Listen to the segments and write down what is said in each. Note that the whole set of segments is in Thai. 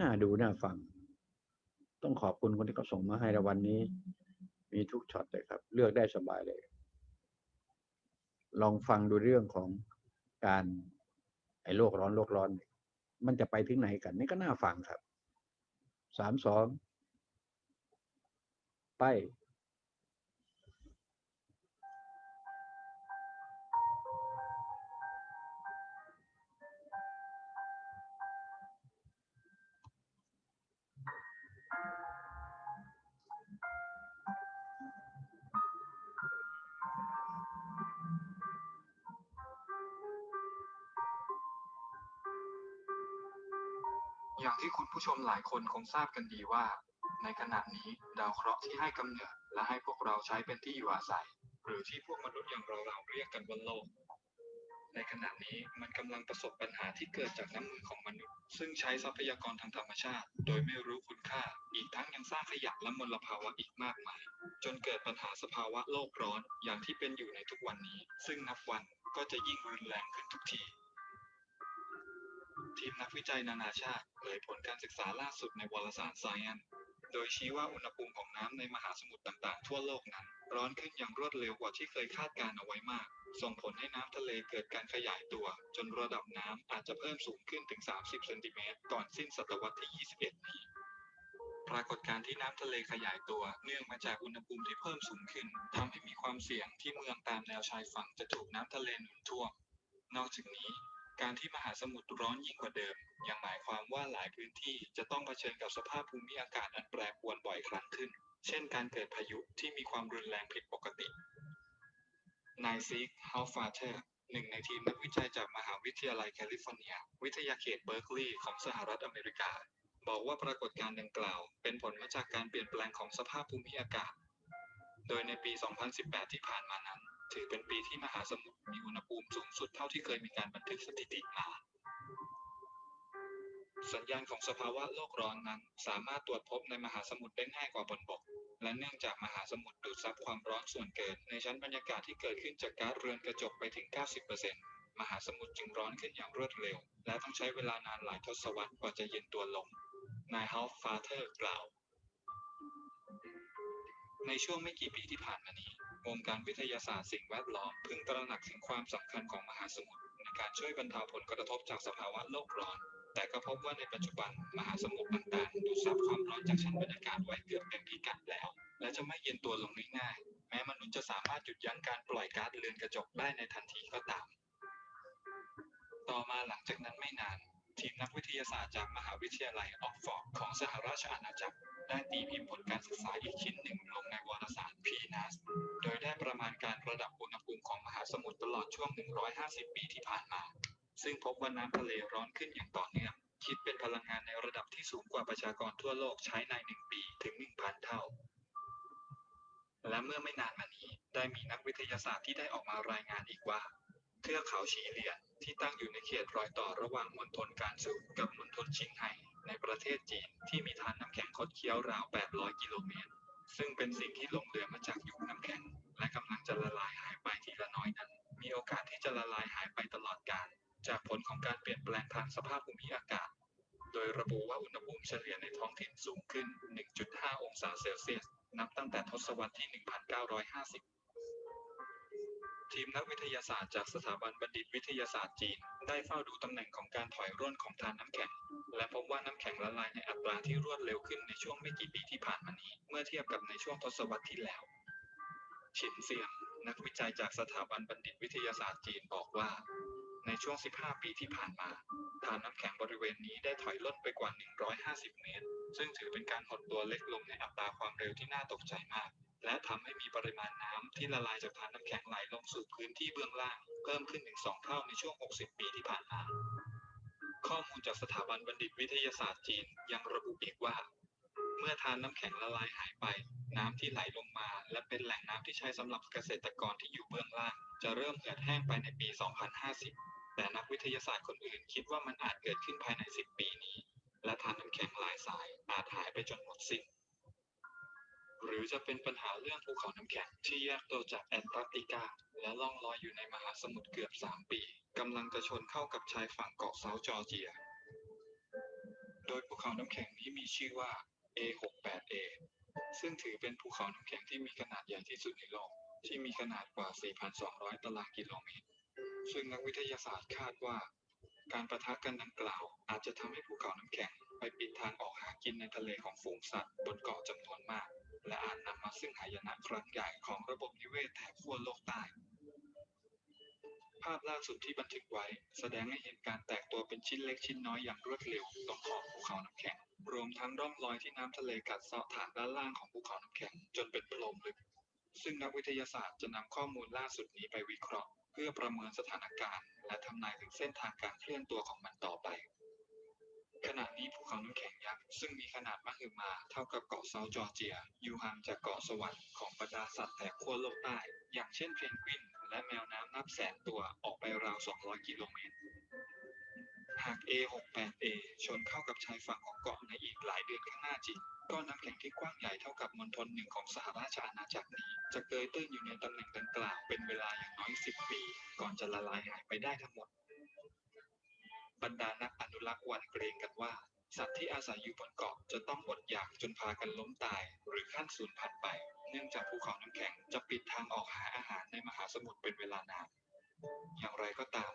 น่าดูน่าฟัง ต้องขอบคุณคนที่เขาส่งมาให้ในวันนี้ มีทุกช็อตเลยครับ เลือกได้สบายเลย ลองฟังดูเรื่องของการไอ้โลกร้อนโลกร้อน มันจะไปถึงไหนกัน นี่ก็น่าฟังครับ สามสองไป อย่างที่คุณผู้ชมหลายคนคงทราบกันดีว่า ในขณะนี้ดาวเคราะห์ที่ให้กำเนิดและให้พวกเราใช้เป็นที่อยู่อาศัย หรือที่พวกมนุษย์อย่างเราเราเรียกกันว่าโลก ในขณะนี้มันกำลังประสบปัญหาที่เกิดจากน้ำมือของมนุษย์ ซึ่งใช้ทรัพยากรทางธรรมชาติ โดยไม่รู้คุณค่า อีกทั้งยังสร้างขยะและมลภาวะอีกมากมาย จนเกิดปัญหาสภาวะโลกร้อนอย่างที่เป็นอยู่ในทุกวันนี้ ซึ่งนับวันก็จะยิ่งรุนแรงขึ้นทุกที ทีมนักวิจัยนานาชาติเผยผลการศึกษาล่าสุดในวารสาร Science โดยชี้ว่าอุณหภูมิของน้ำในมหาสมุทรต่างๆ ทั่วโลกนั้น ร้อนขึ้นอย่างรวดเร็วกว่าที่เคยคาดการณ์เอาไว้มาก ส่งผลให้น้ำทะเลเกิดการขยายตัว จนระดับน้ำอาจจะเพิ่มสูงขึ้นถึง 30เซนติเมตรก่อนสิ้นศตวรรษที่ 21 นี้ ปรากฏการณ์ที่น้ำทะเลขยายตัว เนื่องมาจากอุณหภูมิที่เพิ่มสูงขึ้นทำให้มีความเสี่ยงที่เมืองตามแนวชายฝั่งจะถูกน้ำทะเลหนุนท่วม นอกจากนี้ การที่มหาสมุทรร้อนยิ่งกว่าเดิม ยังหมายความว่าหลายพื้นที่จะต้องเผชิญกับสภาพภูมิอากาศอันแปรปรวนบ่อยครั้งขึ้น เช่นการเกิดพายุที่มีความรุนแรงผิดปกติ นายซิกฮาฟาเทอร์หนึ่งในทีมนักวิจัยจากมหาวิทยาลัยแคลิฟอร์เนีย วิทยาเขตเบิร์กลีย์ของสหรัฐอเมริกา บอกว่าปรากฏการณ์ดังกล่าว เป็นผลมาจากการเปลี่ยนแปลงของสภาพภูมิอากาศ โดยในปี 2018 ที่ผ่านมานั้น ถือเป็นปีที่มหาสมุทรมีอุณหภูมิสูงสุดเท่าที่เคยมีการบันทึกสถิติมา สัญญาณของสภาวะโลกร้อนนั้น สามารถตรวจพบในมหาสมุทรได้ง่ายกว่าบนบก และเนื่องจากมหาสมุทรดูดซับความร้อนส่วนเกิน ในชั้นบรรยากาศที่เกิดขึ้นจากก๊าซเรือนกระจกไปถึง 90%มหาสมุทรจึงร้อนขึ้นอย่างรวดเร็ว และต้องใช้เวลานานหลายทศวรรษกว่าจะเย็นตัวลง นายฮาลฟาเธอร์กล่าว ในช่วงไม่กี่ปีที่ผ่านมานี้ วงการวิทยาศาสตร์สิ่งแวดล้อมพึงตระหนักถึงความสำคัญของมหาสมุทรในการช่วยบรรเทาผลกระทบจากสภาวะโลกร้อน แต่ก็พบว่าในปัจจุบันมหาสมุทรต่างๆดูดซับความร้อนจากชั้นบรรยากาศไว้เกือบเต็มพิกัดแล้ว และจะไม่เย็นตัวลงง่ายๆแม้มนุษย์จะสามารถหยุดยั้งการปล่อยก๊าซเรือนกระจกได้ในทันทีก็ตาม ต่อมาหลังจากนั้นไม่นาน ทีมนักวิทยาศาสตร์จากมหาวิทยาลัยออกฟอร์ดของสหราชอาณาจักร ได้ตีพิมพ์ผลการศึกษาอีกชิ้นหนึ่งลงในวารสาร PNAS โดยได้ประมาณการระดับอุณหภูมิของมหาสมุทรตลอดช่วง 150 ปีที่ผ่านมา ซึ่งพบว่าน้ำทะเลร้อนขึ้นอย่างต่อเนื่อง คิดเป็นพลังงานในระดับที่สูงกว่าประชากรทั่วโลกใช้ใน 1 ปีถึง 1,000 เท่าและเมื่อไม่นานมานี้ ได้มีนักวิทยาศาสตร์ที่ได้ออกมารายงานอีกว่า เทือกเขาฉีเหลียนที่ตั้งอยู่ในเขตรอยต่อระหว่างมณฑลการซูกับมณฑลชิงไห่ในประเทศจีนที่มีทานน้ำแข็งคดเคี้ยวราว 800 กิโลเมตร ซึ่งเป็นสิ่งที่หลงเหลือมาจากยุคน้ำแข็ง และกำลังจะละลายหายไปทีละน้อยนั้น มีโอกาสที่จะละลายหายไปตลอดกาลจากผลของการเปลี่ยนแปลงทางสภาพภูมิอากาศ โดยระบุว่าอุณหภูมิเฉลี่ยในท้องถิ่นสูงขึ้น 1.5 องศาเซลเซียส นับตั้งแต่ทศวรรษที่ 1950 ทีมนักวิทยาศาสตร์จากสถาบันบัณฑิตวิทยาศาสตร์จีน ได้เฝ้าดูตำแหน่งของการถอยร่นของทานน้ำแข็ง และพบว่าน้ำแข็งละลายในอัตราที่รวดเร็วขึ้นในช่วงไม่กี่ปีที่ผ่านมานี้ เมื่อเทียบกับในช่วงทศวรรษที่แล้ว ฉินเซียง นักวิจัยจากสถาบันบัณฑิตวิทยาศาสตร์จีนบอกว่า ในช่วง 15 ปีที่ผ่านมาทานน้ำแข็งบริเวณนี้ได้ถอยล่นไปกว่า 150 เมตร ซึ่งถือเป็นการหดตัวเล็กลงในอัตราความเร็วที่น่าตกใจมาก และทำให้มีปริมาณน้ำที่ละลายจากทานน้ำแข็งไหลลงสู่พื้นที่เบื้องล่าง เพิ่มขึ้นถึง 2 เท่าในช่วง 60 ปีที่ผ่านมา ข้อมูลจากสถาบันบัณฑิตวิทยาศาสตร์จีนยังระบุอีกว่า เมื่อทานน้ำแข็งละลายหายไป น้ำที่ไหลลงมา และเป็นแหล่งน้ำที่ใช้สำหรับเกษตรกรที่อยู่เบื้องล่าง จะเริ่มเหือดแห้งไปในปี 2050 แต่นักวิทยาศาสตร์คนอื่นคิดว่ามันอาจเกิดขึ้นภายใน 10 ปีนี้ และทานน้ำแข็งหลายสายอาจหายไปจนหมดสิ้น หรือจะเป็นปัญหาเรื่องภูเขาน้ำแข็งที่แยกตัวจากแอนตาร์กติกา และล่องลอยอยู่ในมหาสมุทรเกือบ 3 ปีกำลังจะชนเข้ากับชายฝั่งเกาะเซาท์จอร์เจีย โดยภูเขาน้ำแข็งนี้มีชื่อว่า A68A ซึ่งถือเป็นภูเขาน้ำแข็งที่มีขนาดใหญ่ที่สุดในโลก ที่มีขนาดกว่า 4,200 ตารางกิโลเมตร ซึ่งนักวิทยาศาสตร์คาดว่า การประทะกันดังกล่าว อาจจะทำให้ภูเขาน้ำแข็งไปปิดทางออกหากินในทะเลของฝูงสัตว์บนเกาะจำนวนมาก และอาจนำมาซึ่งหายนะครั้งใหญ่ของระบบนิเวศแถบขั้วโลกใต้ ภาพล่าสุดที่บันทึกไว้ แสดงให้เห็นการแตกตัวเป็นชิ้นเล็กชิ้นน้อยอย่างรวดเร็วตรงขอบภูเขาน้ำแข็ง รวมทั้งร่องรอยที่น้ำทะเลกัดเซาะฐานด้านล่างของภูเขาน้ำแข็ง จนเป็นโพรงลึก ซึ่งนักวิทยาศาสตร์จะนำข้อมูลล่าสุดนี้ไปวิเคราะห์ เพื่อประเมินสถานการณ์ และทำนายถึงเส้นทางการเคลื่อนตัวของมันต่อไป ขณะนี้ภูเขาน้ำแข็งยักษ์ซึ่งมีขนาดมหึมาเท่ากับเกาะเซาจอร์เจีย อยู่ห่างจากเกาะสวรรค์ของบรรดาสัตว์แถบขั้วโลกใต้ อย่างเช่นเพนกวิน และแมวน้ำนับแสนตัวออกไปราว 200 กิโลเมตร หาก A68A ชนเข้ากับชายฝั่งของเกาะในอีกหลายเดือนข้างหน้าจริงก้อนน้ำแข็งที่กว้างใหญ่เท่ากับมณฑลหนึ่งของสหราชอาณาจักรนี้ จะเกยตื้นอยู่ในตำแหน่งดังกล่าวเป็นเวลาอย่างน้อย 10 ปี ก่อนจะละลายหายไปได้ทั้งหมด บรรดานักอนุรักษ์หวันเกรงกันว่า สัตว์ที่อาศัยอยู่บนเกาะจะต้องอดอยากจนพากันล้มตาย หรือขั้นสูญพันธุ์ไป เนื่องจากภูเขาน้ำแข็งจะปิดทางออกหาอาหารในมหาสมุทรเป็นเวลานาน อย่างไรก็ตาม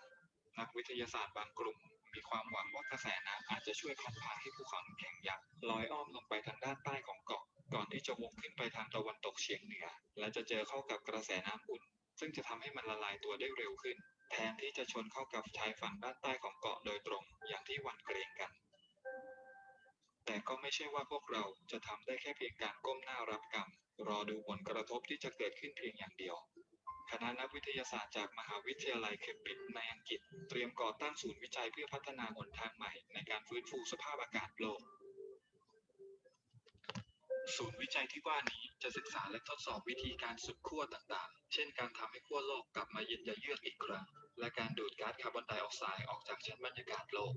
นักวิทยาศาสตร์บางกลุ่มมีความหวังว่ากระแสน้ำอาจจะช่วยพัดพาให้ภูเขาน้ำแข็งยักษ์ลอยอ้อมลงไปทางด้านใต้ของเกาะ ก่อนที่จะวกขึ้นไปทางตะวันตกเฉียงเหนือ และจะเจอเข้ากับกระแสน้ำอุ่น ซึ่งจะทำให้มันละลายตัวได้เร็วขึ้น แทนที่จะชนเข้ากับชายฝั่งด้านใต้ของเกาะโดยตรงอย่างที่หวั่นเกรงกัน แต่ก็ไม่ใช่ว่าพวกเราจะทำได้แค่เพียงการก้มหน้ารับกรรม รอดูผลกระทบที่จะเกิดขึ้นเพียงอย่างเดียว คณะนักวิทยาศาสตร์จากมหาวิทยาลัยเคมบริดจ์ในอังกฤษ เตรียมก่อตั้งศูนย์วิจัยเพื่อพัฒนาหนทางใหม่ในการฟื้นฟูสภาพอากาศโลกศูนย์วิจัยที่ว่านี้จะศึกษาและทดสอบวิธีการสุดขั้วต่างๆ เช่นการทำให้ขั้วโลกกลับมาเย็นยะเยือกอีกครั้ง และการดูดก๊าซคาร์บอนไดออกไซด์ออกจากชั้นบรรยากาศโลก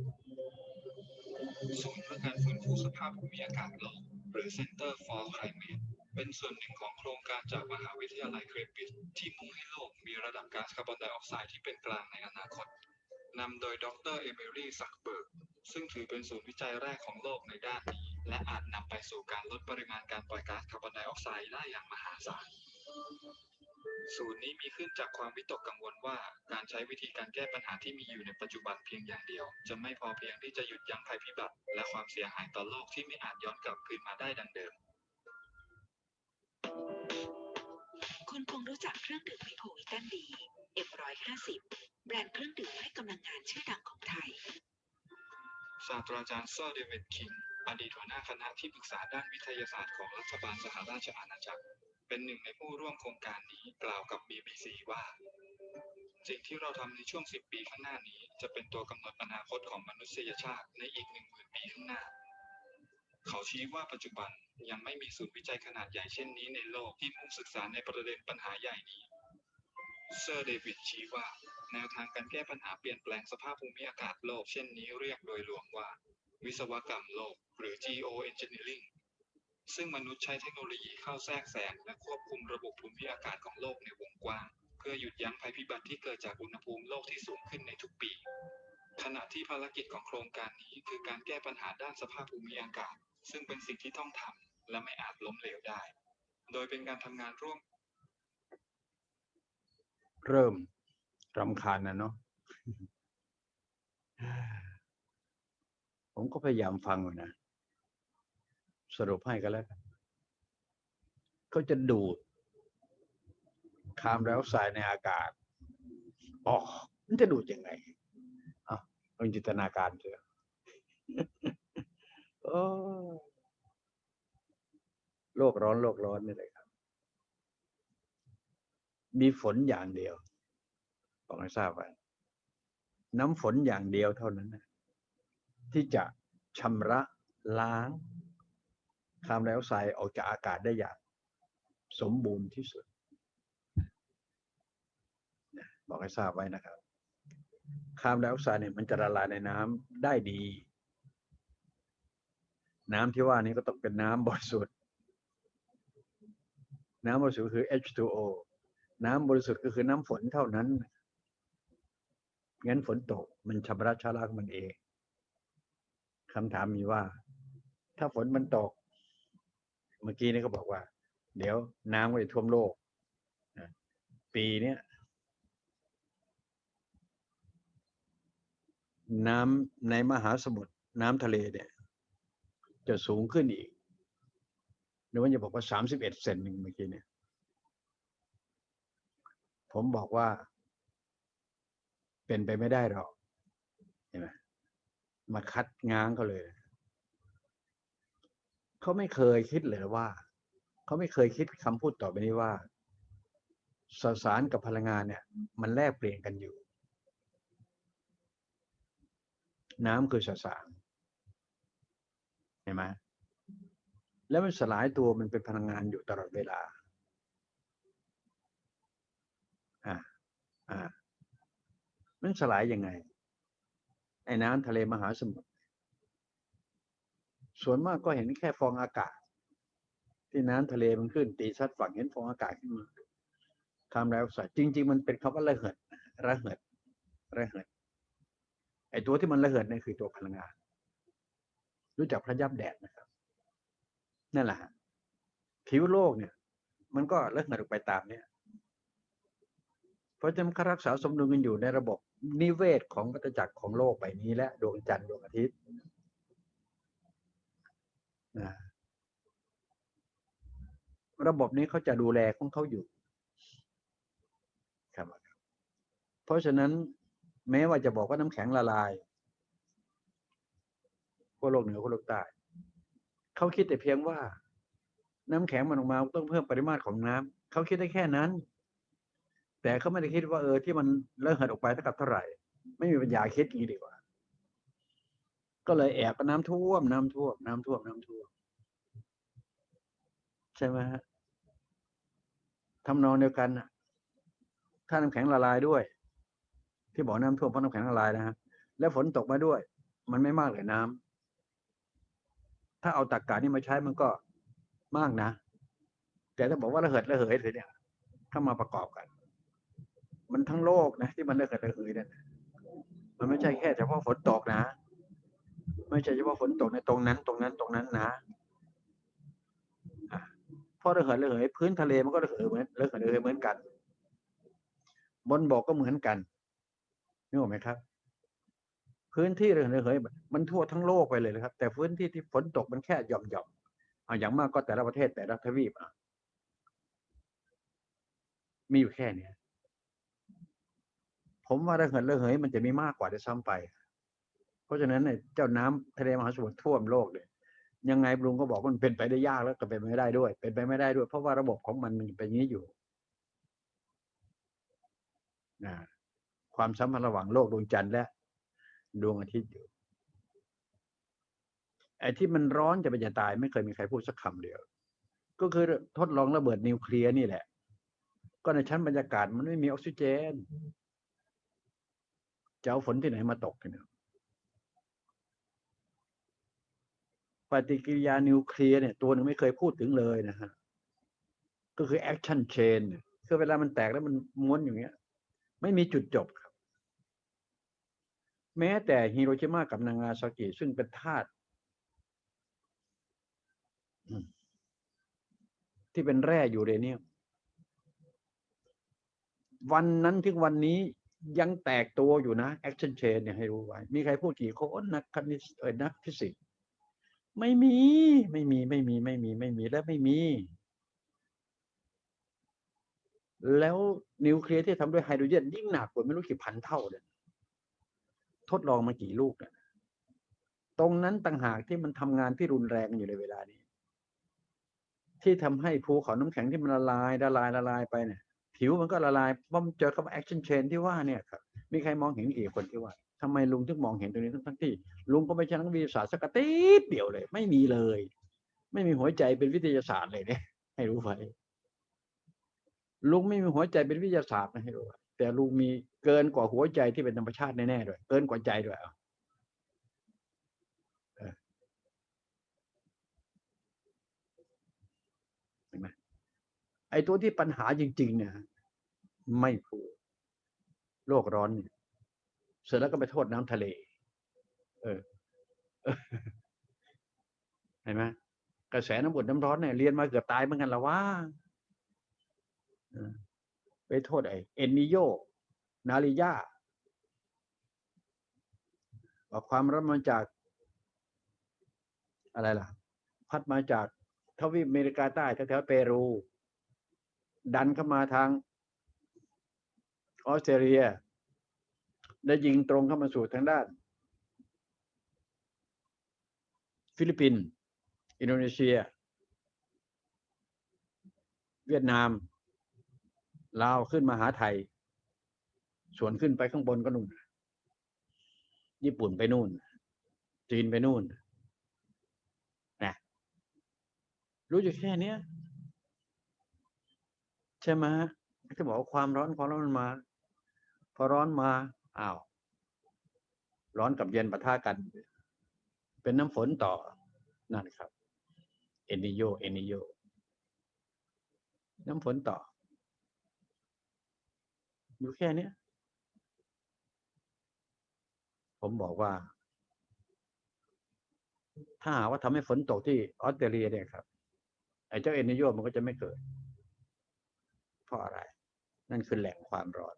ศูนย์เพื่อการฟื้นฟูสภาพภูมิอากาศโลก หรือ Center for Climate เป็นส่วนหนึ่งของโครงการจากมหาวิทยาลัยเคมบริดจ์ที่มุ่งให้โลกมีระดับก๊าซคาร์บอนไดออกไซด์ที่เป็นกลางในอนาคตนำโดยดรเอมิลี่ซักเบิร์ก ซึ่งถือเป็นศูนย์วิจัยแรกของโลกในด้านนี้ และอาจนำไปสู่การลดปริมาณการปล่อยก๊าซคาร์บอนไดออกไซด์ได้อย่างมหาศาล ศูนย์นี้มีขึ้นจากความวิตกกังวลว่าการใช้วิธีการแก้ปัญหาที่มีอยู่ในปัจจุบันเพียงอย่างเดียว จะไม่พอเพียงที่จะหยุดยั้งภัยพิบัติ และความเสียหายต่อโลกที่ไม่อาจย้อนกลับคืนมาได้ดังเดิม คุณคงรู้จักเครื่องดื่มไมโครวิตันดี M150 แบรนด์เครื่องดื่มให้กำลังงานชื่อดังของไทย ศาสตราจารย์เซอร์เดวิดคิงอดีตหัวหน้าคณะที่ปรึกษาด้านวิทยาศาสตร์ของรัฐบาลสหราชอาณาจักร เป็นหนึ่งในผู้ร่วมโครงการนี้กล่าวกับ BBC ว่า สิ่งที่เราทำในช่วง 10 ปีข้างหน้านี้ จะเป็นตัวกำหนดอนาคตของมนุษยชาติในอีก 10,000 ปีข้างหน้า เขาชี้ว่าปัจจุบันยังไม่มีศูนย์วิจัยขนาดใหญ่เช่นนี้ในโลกที่มุ่งศึกษาในประเด็นปัญหาใหญ่นี้เซอร์เดวิดชี้ว่า แนวทางการแก้ปัญหาเปลี่ยนแปลงสภาพภูมิอากาศโลกเช่นนี้เรียกโดยรวมว่า วิศวกรรมโลก หรือ geoengineering ซึ่งมนุษย์ใช้เทคโนโลยีเข้าแทรกแซงและควบคุมระบบภูมิอากาศของโลกในวงกว้าง เพื่อหยุดยั้งภัยพิบัติที่เกิดจากอุณหภูมิโลกที่สูงขึ้นในทุกปี ขณะที่ภารกิจของโครงการนี้คือการแก้ปัญหาด้านสภาพภูมิอากาศ ซึ่งเป็นสิ่งที่ต้องทำและไม่อาจล้มเหลวได้ โดยเป็นการทำงานร่วม เริ่มรำคาญนะเนาะผมก็พยายามฟังอยู่นะ สรุปให้กันแล้วกันเขาจะดูดคาร์บอนไดออกไซด์ในอากาศอ๋อมันจะดูดยังไงอะลองจินตนาการเถอะโอ้โลกร้อนโลกร้อนนี่เลยครับ มีฝนอย่างเดียวบอกให้ทราบไว้น้ำฝนอย่างเดียวเท่านั้นนะที่จะชำระล้าง คาร์บอนไดออกไซด์ออกจากอากาศได้อย่างสมบูรณ์ที่สุด บอกให้ทราบไว้นะครับคาร์บอนไดออกไซด์เนี่ยมันจะละลายในน้ำได้ดี น้ำที่ว่านี้ก็ต้องเป็นน้ำบริสุทธิ์ น้ำบริสุทธิ์คือ H2O น้ำบริสุทธิ์ก็คือน้ำฝนเท่านั้นงั้นฝนตกมันชำระชะลางมันเองคำถามมีว่า ถ้าฝนมันตก มื่อกี้นี่ก็บอกว่า เดี๋ยวน้ำก็จะท่วมโลกนะปีเนี้ยน้ำในมหาสมุทรน้ำทะเลเนี่ย จะสูงขึ้นอีกหรือว่าจะบอกว่าสามสิบเอ็ดเซนหนึ่งเมื่อกี้เนี่ย ผมบอกว่า เป็นไปไม่ได้หรอกเห็นไหมมาคัดง้างเขาเลย เขาไม่เคยคิดเลยว่า เขาไม่เคยคิดคำพูดต่อไปนี้ว่าสสารกับพลังงานเนี่ย มันแลกเปลี่ยนกันอยู่ น้ำคือสสารเห็นไหมแล้วมันสลายตัวมันเป็นพลังงานอยู่ตลอดเวลาอ่าอ่ามันสลายยังไงไอ้น้ำทะเลมหาสมุทร ส่วนมากก็เห็นแค่ฟองอากาศ ที่น้ำทะเลมันขึ้น ตีซัดฝั่งเห็นฟองอากาศขึ้นมาคาร์บอนไดออกไซด์จริง ๆ มันเป็นคำว่าระเหิดระเหิดระเหิดไอตัวที่มันระเหิดนี่คือตัวพลังงาน รู้จักพระยับแดดนะครับนั่นแหละผิวโลกเนี่ย มันก็ระเหิดออกไปตามเนี้ยเพราะฉะนั้นเขารักษาสมดุลกันอยู่ในระบบนิเวศของวัฏจักรของโลกใบนี้และดวงจันทร์ดวงอาทิตย์ นะระบบนี้เขาจะดูแลของเขาอยู่ครับ เพราะฉะนั้นแม้ว่าจะบอกว่าน้ำแข็งละลายขั้วโลกเหนือขั้วโลกใต้เขาคิดแต่เพียงว่า น้ำแข็งมันออกมาต้องเพิ่มปริมาตรของน้ำเขาคิดได้แค่นั้น แต่เขาไม่ได้คิดว่าเออที่มันเลิกเหิดออกไปเท่ากับเท่าไหร่ ไม่มีปัญญาคิดอย่างนี้ดีกว่า ก็เลยแอบก็น้ำท่วม น้ำท่วม น้ำท่วม น้ำท่วม ใช่ไหมฮะทำนองเดียวกันน่ะถ้าน้ำแข็งละลายด้วย ที่บอกน้ำท่วมเพราะน้ำแข็งละลายนะฮะแล้วฝนตกมาด้วย มันไม่มากเลยน้ำถ้าเอาตากกานี่มาใช้มันก็มากนะ แต่ถ้าบอกว่าระเหิดระเหยเลยเนี่ยถ้ามาประกอบกัน มันทั้งโลกนะที่มันระเหิดระเหยเนี่ยมันไม่ใช่แค่เฉพาะฝนตกนะ ไม่ใช่เฉพาะฝนตกในตรงนั้น ตรงนั้นตรงนั้นนะเพราะระเหิดระเหยพื้นทะเลมันก็ระเหิดเหมือนระเหิดระเหยเหมือนกัน บนบกก็เหมือนกันนึกออกไหมครับ พื้นที่ระเหิดระเหยมันทั่วทั้งโลกไปเลยนะครับ แต่พื้นที่ที่ฝนตกมันแค่หย่อมหย่อมเอาอย่างมากก็แต่ละประเทศแต่ละทวีปอะมีอยู่แค่เนี้ยผมว่าระเหิดระเหยมันจะมีมากกว่าด้วยซ้ำไป เพราะฉะนั้นเนี่ยเจ้าน้ำทะเลมหาสมุทรท่วมโลกเลย ยังไงลุงก็บอกว่ามันเป็นไปได้ยากแล้วก็เป็นไปไม่ได้ด้วย เป็นไปไม่ได้ด้วย เพราะว่าระบบของมันมันเป็นอย่างนี้อยู่นะความสัมพันธ์ระหว่างโลกดวงจันทร์และดวงอาทิตย์อยู่ไอ้ที่มันร้อนจะเป็นจะตายไม่เคยมีใครพูดสักคำเดียว ก็คือทดลองระเบิดนิวเคลียร์นี่แหละ ก็ในชั้นบรรยากาศมันไม่มีออกซิเจนจะเอาฝนที่ไหนมาตกกันเนี่ย ฏิกิริยานิวเคลียร์เนี่ยตัวหนึ่งไม่เคยพูดถึงเลยนะฮะก็คือแอคชั่นเชนคือเวลามันแตกแล้วมันม้วนอย่างเงี้ย ไม่มีจุดจบครับ แม้แต่ฮิโรชิมากับนางาซากิซึ่งเป็นธาตุที่เป็นแร่ยูเรเนียมวันนั้นถึงวันนี้ยังแตกตัวอยู่นะแอคชั่นเชนเนี่ยให้รู้ไว้ มีใครพูดกี่คนนักคณิตเอ่ยนักฟิสิกส์ ไม่มี ไม่มี ไม่มี ไม่มี ไม่มี และไม่มี แล้วนิวเคลียร์ที่ทำด้วยไฮโดรเจนยิ่งหนักกว่าไม่รู้กี่พันเท่าเลยทดลองมากี่ลูกเนี่ยตรงนั้นต่างหากที่มันทำงานที่รุนแรงอยู่ในเวลานี้ ที่ทำให้ภูเขาน้ำแข็งที่มันละลายละลายละลายไปเนี่ย ผิวมันก็ละลายเพราะมันเจอคำว่าแอคชั่นเชนที่ว่าเนี่ยครับ มีใครมองเห็นกี่คนที่ว่า ทำไมลุงถึงมองเห็นตรงนี้ทั้งทั้งที่ ลุงก็ไม่ใช่นักวิทยาศาสตร์สักติดเดียวเลย ไม่มีเลย ไม่มีหัวใจเป็นวิทยาศาสตร์เลยเนี่ย ให้รู้ไว้ลุงไม่มีหัวใจเป็นวิทยาศาสตร์นะให้รู้ไว้แต่ลุงมีเกินกว่าหัวใจที่เป็นธรรมชาติแน่ๆด้วย เกินกว่าใจด้วยเอาเอเห็นไหมไอ้ตัวที่ปัญหาจริง ๆ เนี่ย ไม่พูดโลกร้อนเนี่ย เสร็จแล้วก็ไปโทษน้ำทะเล เออเห็นไหมกระแสน้ำอุ่นน้ำร้อนเนี่ยเรียนมาเกือบตายเหมือนกันละว่าไปโทษไอ้เอนนิโย นาริยาว่าความร้อนมาจาก อะไรล่ะ พัดมาจากทวีปอเมริกาใต้แถวๆเปรู ดันเข้ามาทางออสเตรเลีย และยิงตรงเข้ามาสู่ทางด้าน ฟิลิปปินส์อินโดนีเซีย เวียดนามลาวขึ้นมาหาไทย ส่วนขึ้นไปข้างบนก็นู่น ญี่ปุ่นไปนู่น จีนไปนู่นนะรู้อยู่แค่เนี้ยใช่ไหมฮะที่บอกว่าความร้อนความร้อนมันมา พอร้อนมา อ้าวร้อนกับเย็นปะทะกัน เป็นน้ำฝนต่อนั่นครับเอนิโยเอนิโยน้ำฝนต่อ อยู่แค่นี้ผมบอกว่า ถ้าหาว่าทำให้ฝนตกที่ออสเตรเลียเนี่ยครับ ไอ้เจ้าเอนิโยมันก็จะไม่เกิด เพราะอะไร นั่นคือแหล่งความร้อน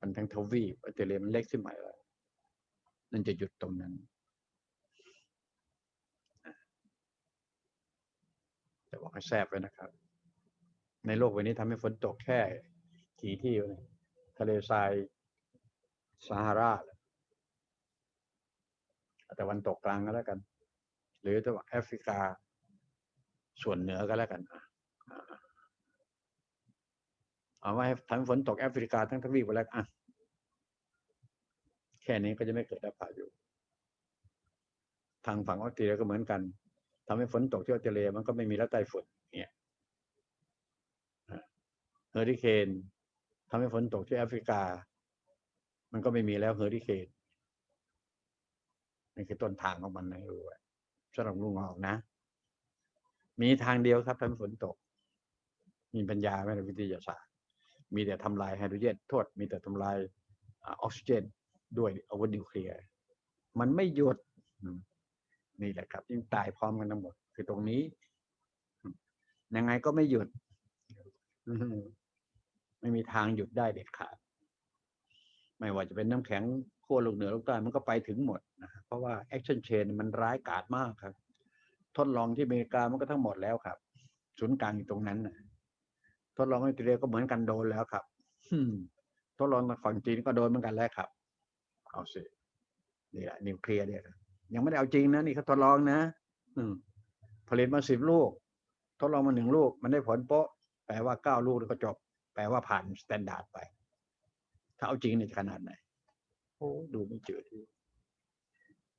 มันทั้งทวีปออสเตรเลียมันเล็กขึ้นมาแล้วนั่นจะหยุดตรงนั้นจะบอกให้แซบไว้นะครับ ในโลกใบนี้ทำให้ฝนตกแค่กี่ที่เนี่ยทะเลทรายซาฮาราแต่วันตกกลางก็แล้วกัน หรือตะวันแอฟริกา ส่วนเหนือก็แล้วกันอะอะ เอาไว้ให้ทำให้ฝนตกแอฟริกาทั้งทวีปไปแล้วอะแค่นี้ก็จะไม่เกิดพายุทางฝั่งออสเตรเลียก็เหมือนกันทำให้ฝนตกที่ออสเตรเลียมันก็ไม่มีแล้วใต้ฝนเนี่ยเฮอริเคนทำให้ฝนตกที่แอฟริกา มันก็ไม่มีแล้วเฮอริเคนนี่คือต้นทางของมันนะรู้ไว้สำหรับลุงออกนะ มีทางเดียวครับทำให้ฝนตก มีปัญญาไหมในวิทยาศาสตร์ มีแต่ทำลายไฮโดรเจนโทษมีแต่ทำลายออกซิเจนด้วยอาวุธนิวเคลียร์มันไม่หยุดนี่แหละครับยิ่งตายพร้อมกันทั้งหมด คือตรงนี้ ยังไงก็ไม่หยุด ไม่มีทางหยุดได้เด็ดขาดไม่ว่าจะเป็นน้ำแข็งขั้วโลกเหนือโลกใต้มันก็ไปถึงหมดนะครับเพราะว่าแอคชั่นเชนมันร้ายกาจมากครับ ทดลองที่อเมริกามันก็ทั้งหมดแล้วครับ ศูนย์กลางอยู่ตรงนั้นนะ ทดลองออสเตรเลียก็เหมือนกันโดนแล้วครับอืมทดลองทางฝั่งจีนก็โดนเหมือนกันแล้วครับ เอาสินี่แหละนิวเคลียร์เนี่ยนะยังไม่ได้เอาจริงนะนี่เขาทดลองนะ อืมผลิตมาสิบลูก ทดลองมาหนึ่งลูก มันได้ผลโป๊ะ แปลว่าเก้าลูกแล้วก็จบ แปลว่าผ่านสแตนดาร์ดไป ถ้าเอาจริงเนี่ยขนาดไหนโอ้ดูไม่จืดที่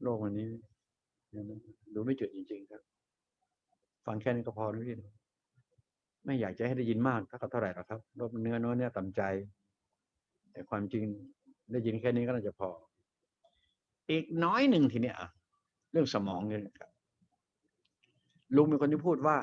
โลกวันนี้เนี่ยนะดูไม่จืดจริง ๆ ครับ ฟังแค่นี้ก็พอนะพี่นะ ไม่อยากจะให้ได้ยินมากเท่ากับเท่าไหร่หรอกครับลบเนื้อโน้นเนี่ยต่ำใจ แต่ความจริงได้ยินแค่นี้ก็น่าจะพอ อีกน้อยหนึ่งทีเนี้ยเรื่องสมองเนี่ยครับลุงเป็นคนที่พูดว่า